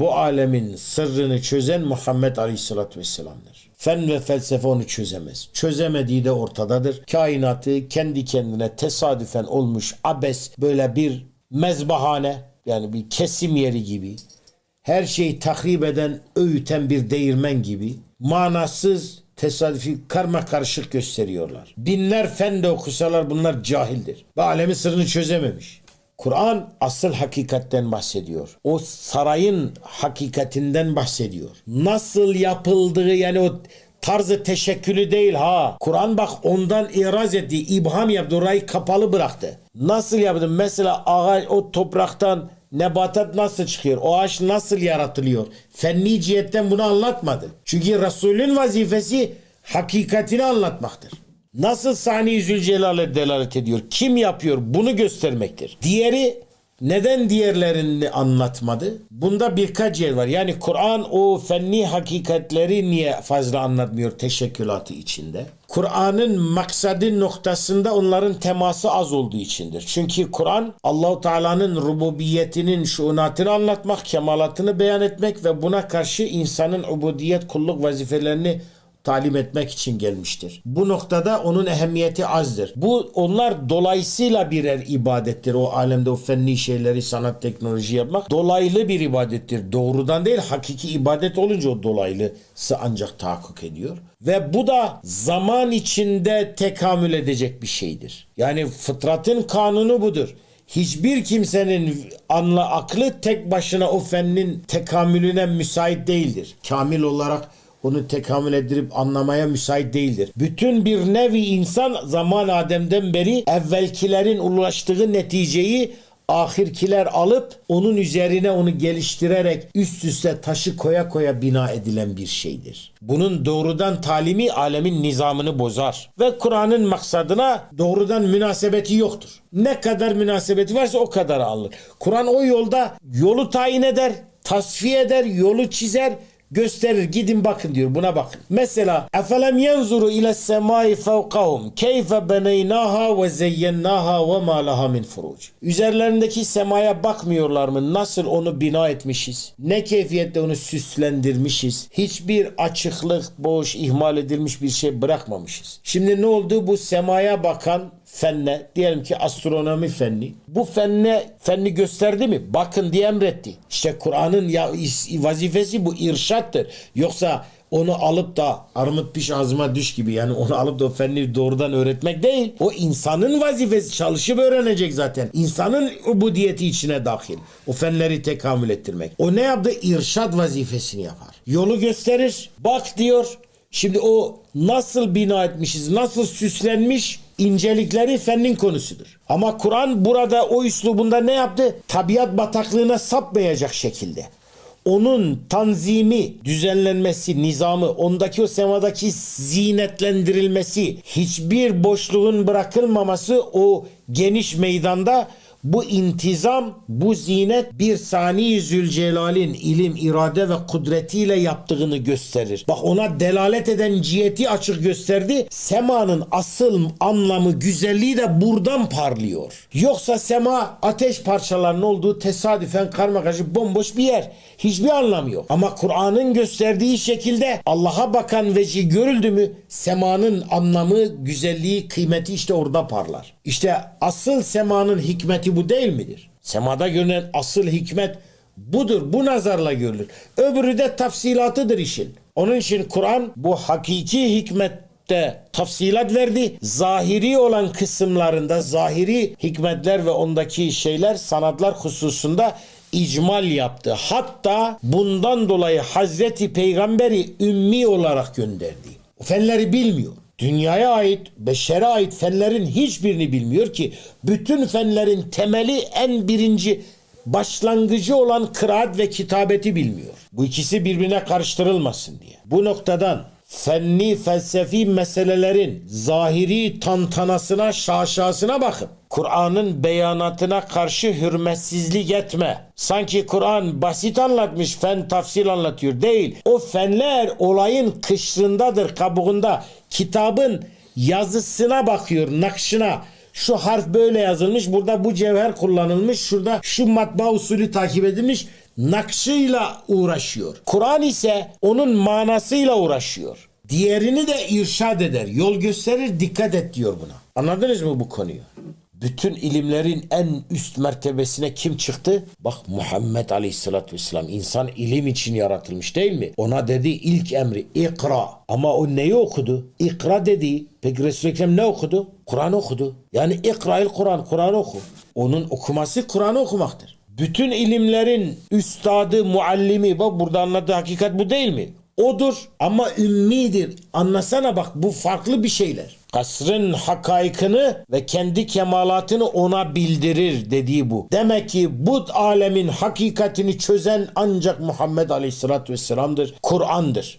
Bu alemin sırrını çözen Muhammed Aleyhisselatü Vesselam'dır. Fen ve felsefe onu çözemez. Çözemediği de ortadadır. Kainatı kendi kendine tesadüfen olmuş abes böyle bir mezbahane yani bir kesim yeri gibi her şeyi tahrip eden, öğüten bir değirmen gibi manasız, tesadüfi karma karışık gösteriyorlar. Binler fen de okusalar bunlar cahildir. Ve alemin sırrını çözememiş. Kur'an asıl hakikatten bahsediyor. O sarayın hakikatinden bahsediyor. Nasıl yapıldığı yani o tarzı teşekkülü değil ha. Kur'an bak ondan iraz etti. İbham yaptı. Orayı kapalı bıraktı. Nasıl yaptı? Mesela ağaç o topraktan nebatat nasıl çıkıyor? O ağaç nasıl yaratılıyor? Fenni cihetten bunu anlatmadı. Çünkü Resulün vazifesi hakikatini anlatmaktır. Nasıl sani Zülcelal'e delalet ediyor? Kim yapıyor? Bunu göstermektir. Diğeri neden diğerlerini anlatmadı? Bunda birkaç yer var. Yani Kur'an o fenni hakikatleri niye fazla anlatmıyor teşekkülatı içinde? Kur'an'ın maksadı noktasında onların teması az olduğu içindir. Çünkü Kur'an Allahu Teala'nın rububiyetinin şuunatını anlatmak, kemalatını beyan etmek ve buna karşı insanın ubudiyet kulluk vazifelerini talim etmek için gelmiştir. Bu noktada onun ehemmiyeti azdır. Bu onlar dolayısıyla birer ibadettir. O alemde o fenni şeyleri sanat teknoloji yapmak dolaylı bir ibadettir. Doğrudan değil hakiki ibadet olunca o dolaylısı ancak tahakkuk ediyor. Ve bu da zaman içinde tekamül edecek bir şeydir. Yani fıtratın kanunu budur. Hiçbir kimsenin anla aklı tek başına o fennin tekamülüne müsait değildir. Kamil olarak onu tekamül eddirip anlamaya müsait değildir. Bütün bir nevi insan zaman Adem'den beri evvelkilerin ulaştığı neticeyi ahirkiler alıp onun üzerine onu geliştirerek üst üste taşı koya koya bina edilen bir şeydir. Bunun doğrudan talimi alemin nizamını bozar ve Kur'an'ın maksadına doğrudan münasebeti yoktur. Ne kadar münasebeti varsa o kadar alır. Kur'an o yolda yolu tayin eder, tasfiye eder, yolu çizer, gösterir. Gidin bakın diyor. Buna bakın. Mesela efelem yenzuru ile semai fevkahum keyfe beneynaha ve zeyyennaha ve ma laha min furuc. Üzerlerindeki semaya bakmıyorlar mı? Nasıl onu bina etmişiz? Ne keyfiyette onu süslendirmişiz? Hiçbir açıklık, boş, ihmal edilmiş bir şey bırakmamışız. Şimdi ne oldu? Bu semaya bakan fenne, diyelim ki astronomi fenni. Bu fenne fenni gösterdi mi? Bakın diye emretti. İşte Kur'an'ın vazifesi bu irşattır. Yoksa onu alıp da armut piş ağzıma düş gibi yani onu alıp da o fenni doğrudan öğretmek değil. O insanın vazifesi çalışıp öğrenecek zaten. İnsanın ubudiyeti içine dahil. O fenleri tekamül ettirmek. O ne yaptı? İrşad vazifesini yapar. Yolu gösterir. Bak diyor. Şimdi o nasıl bina etmişiz, nasıl süslenmiş incelikleri fennin konusudur. Ama Kur'an burada o üslubunda ne yaptı? Tabiat bataklığına sapmayacak şekilde. Onun tanzimi, düzenlenmesi, nizamı, ondaki o semadaki zinetlendirilmesi, hiçbir boşluğun bırakılmaması o geniş meydanda bu intizam, bu zinet bir sani Zülcelal'in ilim, irade ve kudretiyle yaptığını gösterir. Bak ona delalet eden ciheti açık gösterdi. Semanın asıl anlamı, güzelliği de buradan parlıyor. Yoksa sema ateş parçalarının olduğu tesadüfen karmakarışık bomboş bir yer. Hiçbir anlamı yok. Ama Kur'an'ın gösterdiği şekilde Allah'a bakan veci görüldü mü semanın anlamı, güzelliği, kıymeti işte orada parlar. İşte asıl semanın hikmeti bu değil midir? Semada görünen asıl hikmet budur. Bu nazarla görülür. Öbürü de tafsilatıdır işin. Onun için Kur'an bu hakiki hikmette tafsilat verdi. Zahiri olan kısımlarında zahiri hikmetler ve ondaki şeyler sanatlar hususunda icmal yaptı. Hatta bundan dolayı Hazreti Peygamberi ümmi olarak gönderdi. O fenleri bilmiyor. Dünyaya ait, beşere ait fenlerin hiçbirini bilmiyor ki bütün fenlerin temeli en birinci başlangıcı olan kıraat ve kitabeti bilmiyor. Bu ikisi birbirine karıştırılmasın diye. Bu noktadan fenni felsefi meselelerin zahiri tantanasına şaşasına bakın. Kur'an'ın beyanatına karşı hürmetsizlik etme. Sanki Kur'an basit anlatmış, fen tafsil anlatıyor. Değil. O fenler olayın kışrındadır, kabuğunda. Kitabın yazısına bakıyor, nakşına. Şu harf böyle yazılmış, burada bu cevher kullanılmış, şurada şu matbaa usulü takip edilmiş. Nakşıyla uğraşıyor. Kur'an ise onun manasıyla uğraşıyor. Diğerini de irşad eder, yol gösterir, dikkat et diyor buna. Anladınız mı bu konuyu? Bütün ilimlerin en üst mertebesine kim çıktı? Bak Muhammed Aleyhisselatü Vesselam insan ilim için yaratılmış değil mi? Ona dedi ilk emri ikra. Ama o neyi okudu? İkra dedi. Peki Resul-i Ekrem ne okudu? Kur'an okudu. Yani ikra'il Kur'an, Kur'an oku. Onun okuması Kur'an'ı okumaktır. Bütün ilimlerin üstadı, muallimi bak burada anlattığı hakikat bu değil mi? Odur ama ümmidir. Anlasana bak bu farklı bir şeyler. Kasrın hakaykını ve kendi kemalatını ona bildirir dediği bu. Demek ki bu alemin hakikatini çözen ancak Muhammed Aleyhisselatü Vesselam'dır. Kur'an'dır.